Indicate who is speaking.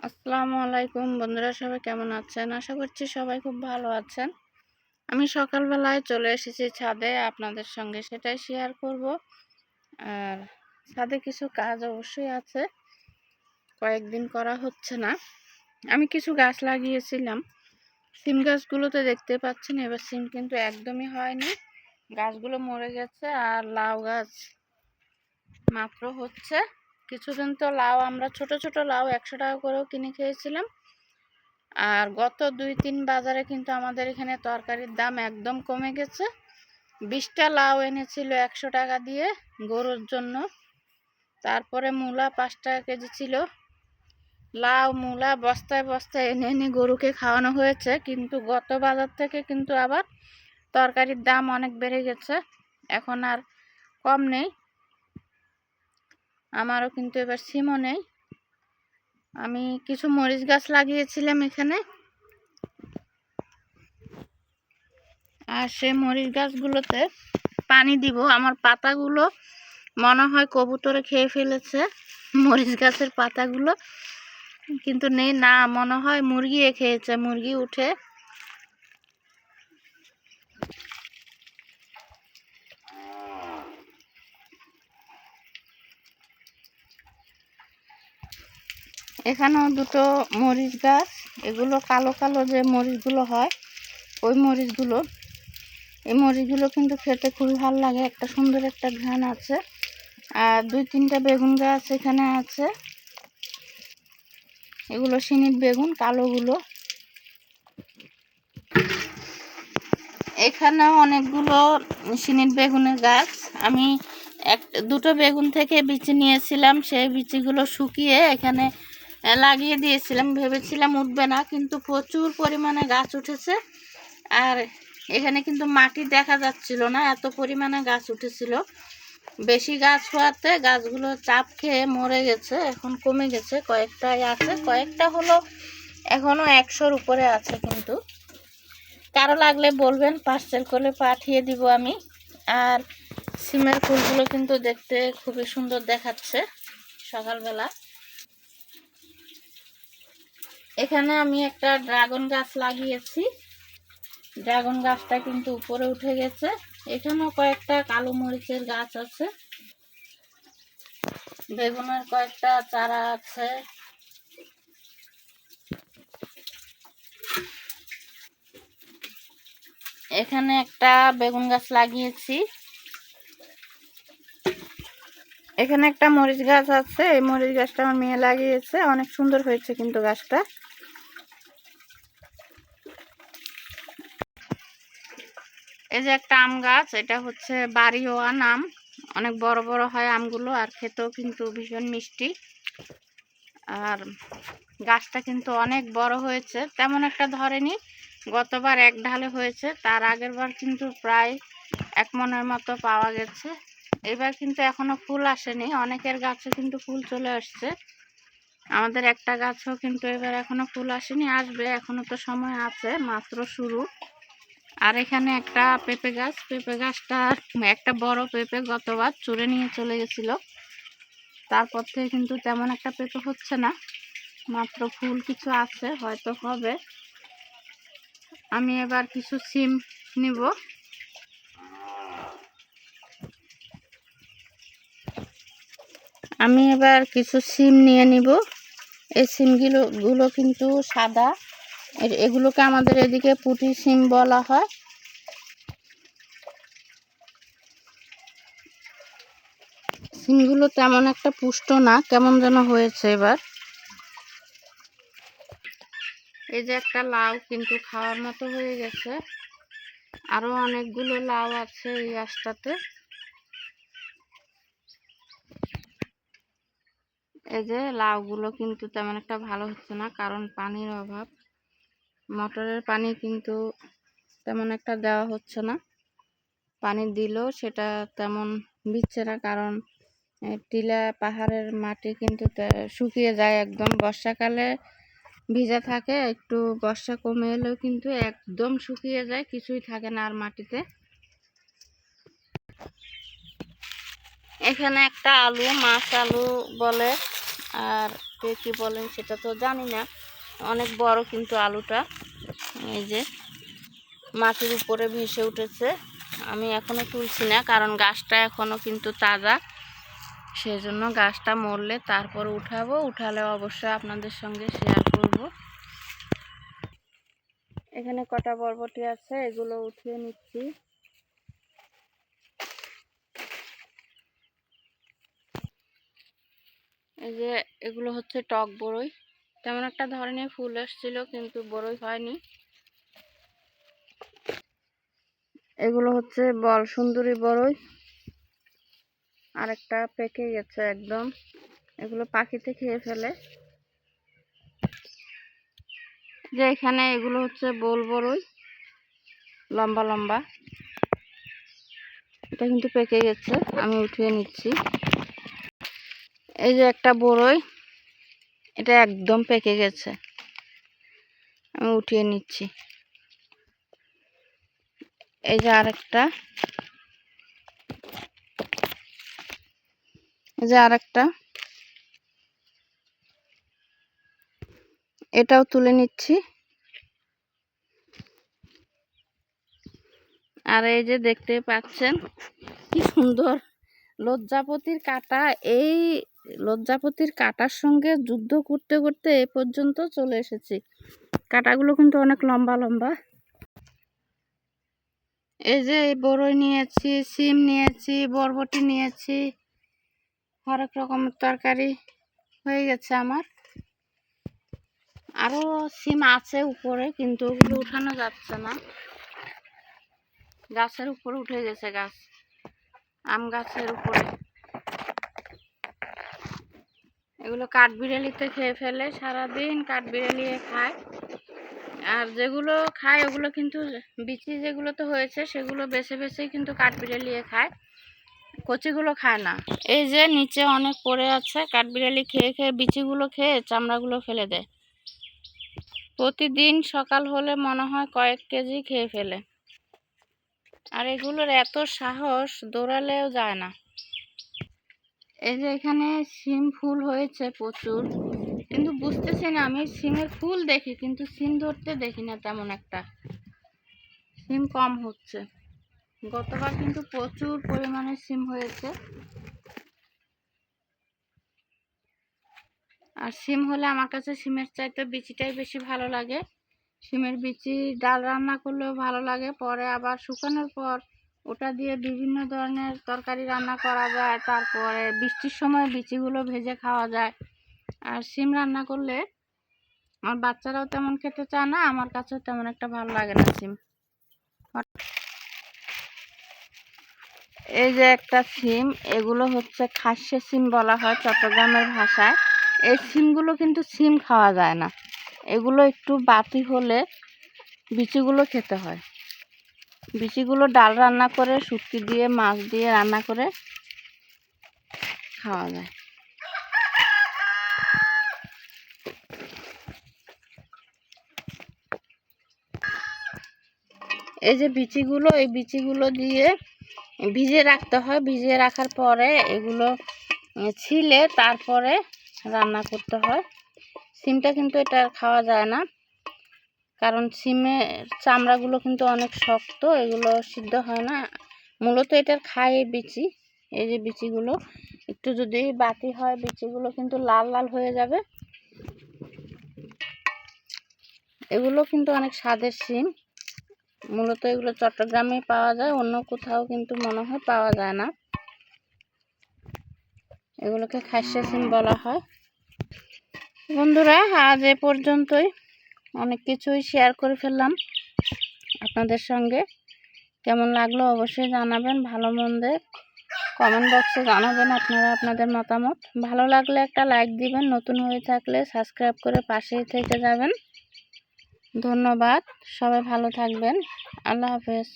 Speaker 1: আসসালামু আলাইকুম বন্ধুরা, সবাই কেমন আছেন? আশা করছি সবাই খুব ভালো আছেন। আমি সকালবেলায় চলে এসেছি ছাদে, আপনাদের সঙ্গে সেটাই শেয়ার করব। আর ছাদে কিছু কাজ অবশ্যই আছে। কয়েকদিন করা হচ্ছে না। আমি কিছু গাছ লাগিয়েছিলাম। সিম গাছগুলোতে দেখতে পাচ্ছেন, এবার সিম কিন্তু একদমই হয়নি। গাছগুলো মরে গেছে আর লাউ গাছ মাত্র হচ্ছে। কিছুদিন তো লাউ, আমরা ছোট ছোট লাউ একশো টাকা করেও কিনে খেয়েছিলাম। আর গত দুই, তিন বাজারে কিন্তু আমাদের এখানে তরকারির দাম একদম কমে গেছে। বিশটা লাউ এনেছিল একশো টাকা দিয়ে গরুর জন্য। তারপরে মূলা পাঁচ টাকা কেজি ছিল। লাউ, মূলা বস্তায় বস্তায় এনে এনে গরুকে খাওয়ানো হয়েছে। কিন্তু গত বাজার থেকে কিন্তু আবার তরকারির দাম অনেক বেড়ে গেছে। এখন আর কম নেই। আমারও কিন্তু এবার সিমও নেই। আমি কিছু মরিচ গাছ লাগিয়েছিলাম এখানে। আর সে মরিচ গাছগুলোতে পানি দিব। আমার পাতাগুলো মনে হয় কবুতরে খেয়ে ফেলেছে। মরিচ গাছের পাতাগুলো কিন্তু নেই। না, মনে হয় মুরগি খেয়েছে। মুরগি উঠে এখানেও দুটো মরিচ গাছ, এগুলো কালো কালো যে মরিচগুলো হয়, ওই মরিচগুলো। এই মরিচগুলো কিন্তু খেতে খুবই ভালো লাগে, একটা সুন্দর একটা ঘ্রাণ আছে। আর দুই তিনটা বেগুন গাছ এখানে আছে। এগুলো সিনির বেগুন, কালোগুলো। এখানেও অনেকগুলো সিনির বেগুনের গাছ। আমি এক, দুটো বেগুন থেকে বিচি নিয়েছিলাম, সেই বিচিগুলো শুকিয়ে এখানে লাগিয়ে দিয়েছিলাম। ভেবেছিলাম উঠবে না, কিন্তু প্রচুর পরিমাণে গাছ উঠেছে। আর এখানে কিন্তু মাটি দেখা যাচ্ছিল না, এত পরিমাণে গাছ উঠেছিল। বেশি গাছ হওয়াতে গাছগুলো চাপ খেয়ে মরে গেছে, এখন কমে গেছে। কয়েকটাই আছে, কয়েকটা হলো এখনও একশোর উপরে আছে কিন্তু। কারও লাগলে বলবেন পার্সেল করে পাঠিয়ে দিব আমি। আর সিমের ফুলগুলো কিন্তু দেখতে খুবই সুন্দর দেখাচ্ছে সকালবেলা। এখানে আমি একটা ড্রাগন গাছ লাগিয়েছি। ড্রাগন গাছটা কিন্তু উপরে উঠে গেছে। এখানেও কয়েকটা কালো মরিচের গাছ আছে। বেগুনের কয়েকটা চারা আছে। এখানে একটা বেগুন গাছ লাগিয়েছি। এখানে একটা মরিচ গাছ আছে। এই মরিচ গাছটা আমার মেয়ে লাগিয়েছে। অনেক সুন্দর হয়েছে কিন্তু গাছটা। এই যে একটা আম গাছ, এটা হচ্ছে বাড়িওয়া আম অনেক বড় বড় হয় আমগুলো, আর খেতেও কিন্তু ভীষণ মিষ্টি। আর গাছটা কিন্তু অনেক বড় হয়েছে। তেমন একটা ধরেনি, গতবার এক ঢালে হয়েছে। তার আগের বার কিন্তু প্রায় এক মনের মতো পাওয়া গেছে। এবার কিন্তু এখনও ফুল আসেনি। অনেকের গাছে কিন্তু ফুল চলে আসছে। আমাদের একটা গাছও কিন্তু এবার এখনও ফুল আসেনি, আসবে। এখনও তো সময় আছে, মাত্র শুরু। আর এখানে একটা পেঁপে গাছ, পেঁপে গাছটা একটা বড় পেঁপে গতবার চুরে নিয়ে চলে গেছিল। তারপর থেকে কিন্তু তেমন একটা পেঁপে হচ্ছে না, মাত্র ফুল কিছু আছে, হয়তো হবে। আমি এবার কিছু সিম নিব। আমি এবার কিছু সিম নিয়ে নিব। এই সিমগুলো, গুলো কিন্তু সাদা। এগুলোকে আমাদের এদিকে পুঁটি সিম বলা হয়। সিমগুলো তেমন একটা পুষ্ট না, কেমন যেন হয়েছে এবার। এই যে একটা লাউ কিন্তু খাওয়ার মতো হয়ে গেছে। আরও অনেকগুলো লাউ আছে এই গাছটাতে এই যে লাউগুলো কিন্তু তেমন একটা ভালো হচ্ছে না, কারণ পানির অভাব। মোটরের পানি কিন্তু তেমন একটা দেওয়া হচ্ছে না। পানি দিলেও সেটা তেমন দিচ্ছে না, কারণ টিলা পাহাড়ের মাটি কিন্তু শুকিয়ে যায় একদম। বর্ষাকালে ভিজা থাকে, একটু বর্ষা কমে এলেও কিন্তু একদম শুকিয়ে যায়, কিছুই থাকে না আর মাটিতে। এখানে একটা আলু, মাছ আলু বলে। আর কে কী বলেন সেটা তো জানি না। অনেক বড় কিন্তু আলুটা। এই যে মাটির উপরে ভেসে উঠেছে। আমি এখনও তুলছি না, কারণ গাছটা এখনও কিন্তু তাজা। সেই জন্য গাছটা মরলে তারপর উঠাবো। উঠালে অবশ্যই আপনাদের সঙ্গে শেয়ার করব। এখানে কটা বরবটি আছে, এগুলো উঠিয়ে নিচ্ছি। এই যে এগুলো হচ্ছে টক বড়ই তেমন একটা ধরনের ফুল এসেছিল, কিন্তু বড়ই হয়নি। এগুলো হচ্ছে বল সুন্দরী বড়ই আরেকটা পেকে গেছে একদম। এগুলো পাখিতে খেয়ে ফেলে। যে এখানে এগুলো হচ্ছে বোল বড়ই লম্বা লম্বা। এটা কিন্তু পেকে গেছে, আমি উঠিয়ে নিচ্ছি। এই যে একটা বড়ই, এটা একদম পেকে গেছে। আমি উঠিয়ে নিচ্ছি। এই যে আরেকটা। এই যে আরেকটা। এটাও তুলে নিচ্ছি। আর এই যে দেখতে পাচ্ছেন, কি সুন্দর। লজ্জাপতির কাটা এই লজ্জাপতির কাটার সঙ্গে যুদ্ধ করতে করতে এ পর্যন্ত চলে এসেছি। কাটাগুলো কিন্তু অনেক লম্বা লম্বা। এই যে বড়ই নিয়েছি সিম নিয়েছি, বরবটি নিয়েছি, হরেক রকমের তরকারি হয়ে গেছে আমার। আরও সিম আছে উপরে, কিন্তু ওগুলো উঠানো যাচ্ছে না। গাছের উপরে উঠে গেছে গাছ, আম গাছের উপরে। এগুলো কাঠবিড়ালিতে খেয়ে ফেলে, সারাদিন কাঠবিড়ালি খায়। আর যেগুলো খায়, ওগুলো কিন্তু বিচি যেগুলো তো হয়েছে, সেগুলো বেছে বেছেই কিন্তু কাঠবিড়ালিয়ে খায়। কচিগুলো খায় না। এই যে নিচে অনেক পড়ে আছে কাঠবিড়ালি খেয়ে খেয়ে বিচিগুলো খেয়ে চামড়াগুলো ফেলে দেয়। প্রতিদিন সকাল হলে মনে হয় কয়েক কেজি খেয়ে ফেলে। আর এগুলোর এত সাহস, দৌড়ালেও যায় না। এই যে এখানে সিম ফুল হয়েছে প্রচুর। কিন্তু বুঝতেছি না, আমি সিমের ফুল দেখি, কিন্তু সিম ধরতে দেখি না তেমন একটা। সিম কম হচ্ছে। গতবার কিন্তু প্রচুর পরিমাণে সিম হয়েছে। আর সিম হলে আমার কাছে সিমের চাইতে বিচিটাই বেশি ভালো লাগে। সিমের বিচি ডাল রান্না করলেও ভালো লাগে, পরে আবার শুকানোর পর ওটা দিয়ে বিভিন্ন ধরনের তরকারি রান্না করা যায়, তারপরে বৃষ্টির সময় বিচিগুলো ভেজে খাওয়া যায়। আর সিম রান্না করলে আমার বাচ্চারাও তেমন খেতে চায় না, আমার কাছেও তেমন একটা ভালো লাগে না সিম এই যে একটা সিম এগুলো হচ্ছে খাসে সিম বলা হয় চট্টগ্রামের ভাষায়। এই সিমগুলো কিন্তু সিম খাওয়া যায় না। এগুলো একটু বাতি হলে বিচিগুলো খেতে হয়। বিচিগুলো ডাল রান্না করে, শুটকি দিয়ে, মাছ দিয়ে রান্না করে খাওয়া যায়। এই যে বিচিগুলো, এই বিচিগুলো দিয়ে ভিজিয়ে রাখতে হয়। ভিজিয়ে রাখার পরে এগুলো ছিলে তারপরে রান্না করতে হয়। সিমটা কিন্তু এটা খাওয়া যায় না। কারণ সিমের চামড়াগুলো কিন্তু অনেক শক্ত, এগুলো সিদ্ধ হয় না। মূলত এটার খায় বিচি, এই যে বিচিগুলো। একটু যদি বাতি হয়, বিচিগুলো কিন্তু লাল লাল হয়ে যাবে। এগুলো কিন্তু অনেক স্বাদের সিম। মূলত এগুলো চট্টগ্রামে পাওয়া যায়, অন্য কোথাও কিন্তু মনে হয় পাওয়া যায় না। এগুলোকে খাসিয়া সিম বলা হয়। বন্ধুরা, আজ এ পর্যন্তই। অনেক কিছুই শেয়ার করে ফেললাম। আপনাদের সঙ্গে কেমন লাগল অবশ্যই জানাবেন, ভালো মন্দে কমেন্ট বক্সে জানাবেন আপনারা আপনাদের মতামত। ভালো লাগলে একটা লাইক দিবেন, নতুন হয়ে থাকলে সাবস্ক্রাইব করে পাশেই থেকে যাবেন। ধন্যবাদ, সবাই ভালো থাকবেন, আল্লাহ হাফেজ।